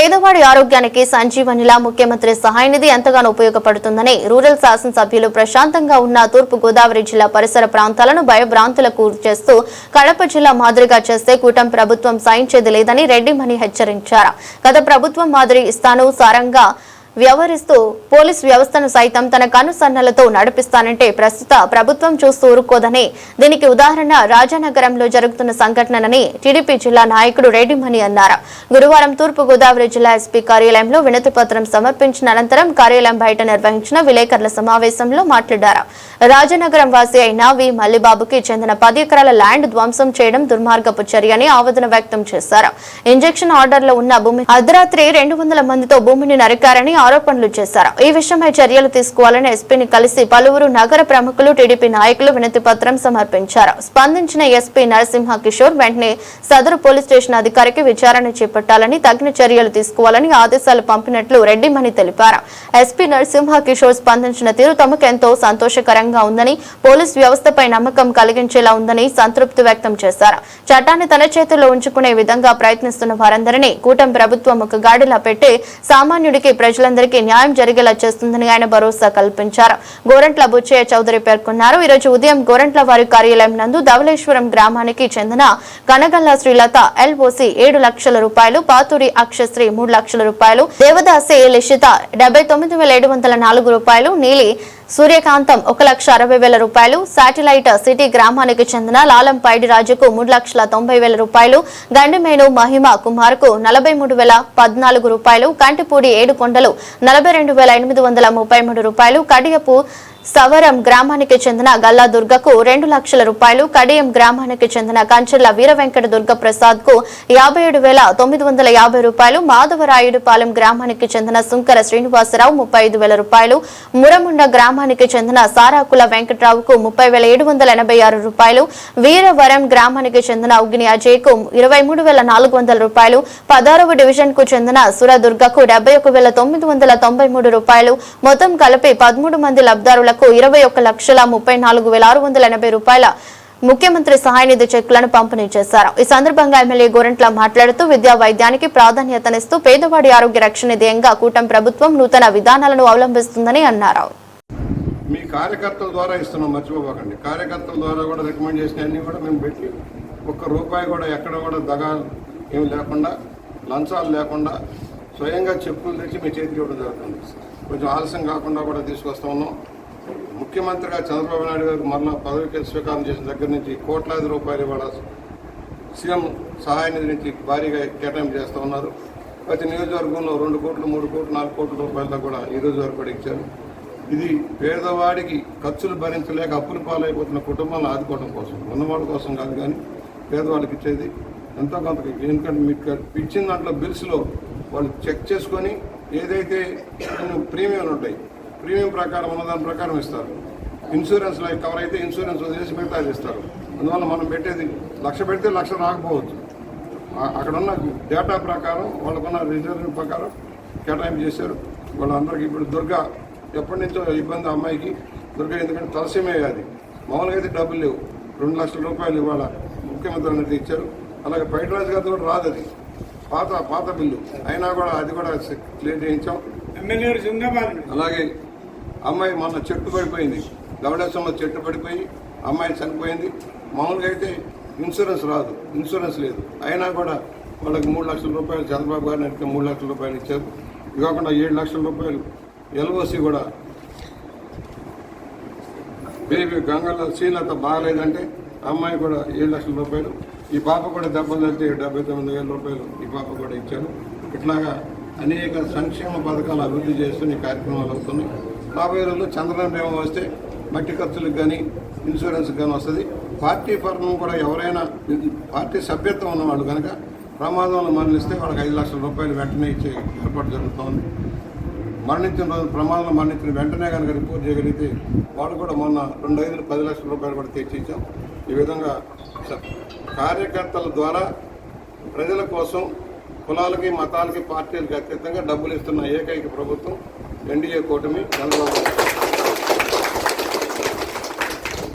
పేదవాడి ఆరోగ్యానికి సంజీవనిలా ముఖ్యమంత్రి సహాయ నిధి ఎంతగానో ఉపయోగపడుతుందని రూరల్ శాసనసభ్యులు ప్రశాంతంగా ఉన్న తూర్పు గోదావరి జిల్లా పరిసర ప్రాంతాలను భయభ్రాంతులకు చేస్తూ కడప జిల్లా మాదిరిగా చేస్తే కూటమి ప్రభుత్వం సాయించేది లేదని రెడ్డిమణి హెచ్చరించారు. గత ప్రభుత్వం మాదిరి ఇస్తాను సారంగా వ్యవహరిస్తూ పోలీస్ వ్యవస్థను సైతం తన కనుసన్నలతో నడిపిస్తానంటే ప్రస్తుత ప్రభుత్వం చూస్తూ ఊరుకోదని. దీనికి ఉదాహరణ రాజానగరంలో జరుగుతున్న సంఘటనని టీడీపీ జిల్లా నాయకుడు రెడ్డిమణి అన్నారు. గురువారం తూర్పు గోదావరి జిల్లా ఎస్పీ కార్యాలయంలో వినతి పత్రం సమర్పించిన అనంతరం కార్యాలయం బయట నిర్వహించిన విలేకరుల సమావేశంలో మాట్లాడారు. రాజానగరం వాసి అయిన వి మల్లిబాబుకి చెందిన పది ఎకరాల ల్యాండ్ ధ్వంసం చేయడం దుర్మార్గపు చర్య అని ఆవేదన వ్యక్తం చేశారు. ఇంజెక్షన్ ఆర్డర్లో ఉన్న భూమి అర్ధరాత్రి రెండు వందల మందితో భూమిని నరికారని ఆరోపణలు చేశారు. ఈ విషయమై చర్యలు తీసుకోవాలని ఎస్పీని కలిసి పలువురు నగర ప్రముఖులు టీడీపీ నాయకులు వినతి పత్రం సమర్పించారు. స్పందించిన ఎస్పీ నరసింహ కిషోర్ వెంటనే సదరు పోలీస్ స్టేషన్ అధికారికి విచారణ చేపట్టాలని తగిన చర్యలు తీసుకోవాలని ఆదేశాలు పంపినట్లు రెడ్డిమణి తెలిపారు. ఎస్పీ నరసింహ కిషోర్ స్పందించిన తీరు తమకెంతో సంతోషకరంగా ఉందని పోలీస్ వ్యవస్థపై నమ్మకం కలిగించేలా ఉందని సంతృప్తి వ్యక్తం చేశారు. చట్టాన్ని తన చేతుల్లో ఉంచుకునే విధంగా ప్రయత్నిస్తున్న వారందరినీ కూటమి ప్రభుత్వం ఒక గాడిలా పెట్టి సామాన్యుడికి ప్రజల ప్రజలందరికీ న్యాయం జరిగేలా చేస్తుందని ఆయన భరోసా కల్పించారు. గోరంట్ల బుచ్చయ్య చౌదరి పేర్కొన్నారు. ఈ రోజు ఉదయం గోరంట్ల వారి కార్యాలయం నందు ధవళేశ్వరం గ్రామానికి చెందిన కనగల్ల శ్రీలత ఎల్ఓసి ఏడు లక్షల రూపాయలు పాతూరి అక్షశ్రీ మూడు లక్షల రూపాయలు దేవదాసి లిషిత డెబ్బై తొమ్మిది వేల ఏడు వందల నాలుగు రూపాయలు నీలి సూర్యకాంతం ఒక లక్ష అరవై వేల రూపాయలు శాటిలైట్ సిటీ గ్రామానికి చెందిన లాలం పైడి రాజుకు మూడు లక్షల తొంభై వేల రూపాయలు గండిమేను మహిమ కుమార్కు నలభై మూడు వేల పద్నాలుగు రూపాయలు కంటిపూడి ఏడు కొండలు నలభై రెండు వేల ఎనిమిది వందల ముప్పై మూడు రూపాయలు కడియపు సవరం గ్రామానికి చెందిన గల్లా దుర్గకు రెండు లక్షల రూపాయలు కడియం గ్రామానికి చెందిన కంచెర్ల వీర వెంకట దుర్గ ప్రసాద్కు యాభై ఏడు వేల తొమ్మిది వందల యాభై రూపాయలు మాధవరాయుడుపాలెం గ్రామానికి చెందిన సుంకర శ్రీనివాసరావు ముప్పై ఐదు వేల రూపాయలు మురముండ గ్రామానికి చెందిన సారాకుల వెంకట్రావుకు ముప్పై వేల ఏడు వందల ఎనభై ఆరు రూపాయలు వీరవరం గ్రామానికి చెందిన ఉగ్ని అజయ్కు ఇరవై మూడు వేల నాలుగు వందల రూపాయలు పదారవ డివిజన్కు చెందిన సురదుర్గకు డెబ్బై ఒక వేల తొమ్మిది వందల తొంభై మూడు రూపాయలు మొత్తం కలిపి పదమూడు మంది లబ్ధారులకు ఇరవై ఒక్క లక్షల ముప్పై నాలుగు వేల ఆరు వందల ఎనభై రూపాయల ముఖ్యమంత్రి సహాయ నిధి చెక్కులను పంపిణీ చేశారు. ఈ సందర్భంగా ఎమ్మెల్యే గోరెంట్ల మాట్లాడుతూ విద్యా వైద్యానికి ప్రాధాన్యతనిస్తూ పేదవాడి ఆరోగ్య రక్షణ ధ్యేయంగా కూటమి ప్రభుత్వం నూతన విధానాలను అవలంబిస్తుందని అన్నారు. మీ కార్యకర్తల ద్వారా ఇస్తున్నాం మర్చిపోకండి. కార్యకర్తల ద్వారా కూడా రికమెండ్ చేసిన అన్ని కూడా మేము పెట్టి ఒక్క రూపాయి కూడా ఎక్కడ కూడా దగా ఏమి లేకుండా లంచాలు లేకుండా స్వయంగా చెప్పులు తెచ్చి మీ చేతికి ఇవ్వడం జరుగుతుంది. కొంచెం ఆలస్యం కాకుండా కూడా తీసుకొస్తా ఉన్నాం. ముఖ్యమంత్రిగా చంద్రబాబు నాయుడు గారు మరలా పదవికి స్వీకారం చేసిన దగ్గర నుంచి కోట్లాది రూపాయలు ఇవాళ సీఎం సహాయ నిధి నుంచి భారీగా కేటాయింపు చేస్తూ ఉన్నారు. ప్రతి నియోజకవర్గంలో రెండు కోట్లు మూడు కోట్లు నాలుగు కోట్ల రూపాయలతో కూడా ఈ రోజు వరకు కూడా ఇచ్చారు. ఇది పేదవాడికి ఖర్చులు భరించలేక అప్పులు పాలైపోతున్న కుటుంబాలను ఆదుకోవడం కోసం ఉన్నవాడి కోసం కాదు కానీ పేదవాళ్ళకి ఇచ్చేది ఎంతో కొంత ఎందుకంటే మీకు ఇచ్చిన దాంట్లో బిల్స్లో వాళ్ళు చెక్ చేసుకొని ఏదైతే ప్రీమియంలు ఉంటాయి ప్రీమియం ప్రకారం ఉన్న దాని ప్రకారం ఇస్తారు. ఇన్సూరెన్స్ లైక్ కవర్ అయితే ఇన్సూరెన్స్ వదిలేసి మిగతాది ఇస్తారు అందువల్ల మనం పెట్టేది లక్ష పెడితే లక్ష రాకపోవచ్చు. ఆ- అక్కడ ఉన్న డేటా ప్రకారం వాళ్ళకున్న రిజర్వ్ ప్రకారం కేటాయింపు చేశారు. వాళ్ళందరికీ ఇప్పుడు దుర్గా ఎప్పటి నుంచో ఇబ్బంది అమ్మాయికి. దుర్గా ఎందుకంటే తలసీమే అది. మామూలుగా అయితే డబ్బులు లేవు. రెండు లక్షల రూపాయలు ఇవాళ ముఖ్యమంత్రి అనేది ఇచ్చారు. అలాగే పైటరాజు గారితో కూడా రాదు అది. పాత పాత బిల్లు. అయినా కూడా అది కూడా క్లియర్ చేయించాం. అలాగే అమ్మాయి మొన్న చెట్టు పడిపోయింది. గవడేశ్వరంలో చెట్టు పడిపోయి అమ్మాయి చనిపోయింది. మామూలుగా అయితే ఇన్సూరెన్స్ రాదు. ఇన్సూరెన్స్ లేదు. అయినా కూడా వాళ్ళకి మూడు లక్షల రూపాయలు చంద్రబాబు గారిని అడిగితే మూడు లక్షల రూపాయలు ఇచ్చారు. ఇది కాకుండా ఏడు లక్షల రూపాయలు ఎల్ఓసి కూడా బేబీ గంగల్లో శ్రీలత బాగలేదంటే అమ్మాయి కూడా ఏడు లక్షల రూపాయలు. ఈ పాప కూడా దెబ్బలు తగ్గితే డెబ్బై తొమ్మిది వేల రూపాయలు ఈ పాప కూడా ఇచ్చారు. ఇట్లాగా అనేక సంక్షేమ పథకాలు అభివృద్ధి చేస్తున్న కార్యక్రమాలు వస్తున్నాయి రాబోయే రోజుల్లో చంద్రబాబు బీమా వస్తే మట్టి ఖర్చులకు కానీ ఇన్సూరెన్స్కి కానీ వస్తుంది. పార్టీ పరం కూడా ఎవరైనా పార్టీ సభ్యత్వం ఉన్నవాళ్ళు కనుక ప్రమాదంలో మరణిస్తే వాళ్ళకి ఐదు లక్షల రూపాయలు వెంటనే ఇచ్చే ఏర్పాటు జరుగుతోంది. మరణించిన రోజు ప్రమాదంలో మరణించిన వెంటనే కనుక రిపోర్ట్ చేయగలిగితే వాళ్ళు కూడా మొన్న రెండు ఐదు పది లక్షల రూపాయలు కూడా తెచ్చిచ్చాం ఈ విధంగా కార్యకర్తల ద్వారా ప్రజల కోసం కులాలకి మతాలకి పార్టీలకి అత్యంతంగా డబ్బులు ఇస్తున్న ఏకైక ప్రభుత్వం ఎన్డీఏ కూటమి చంద్రబాబు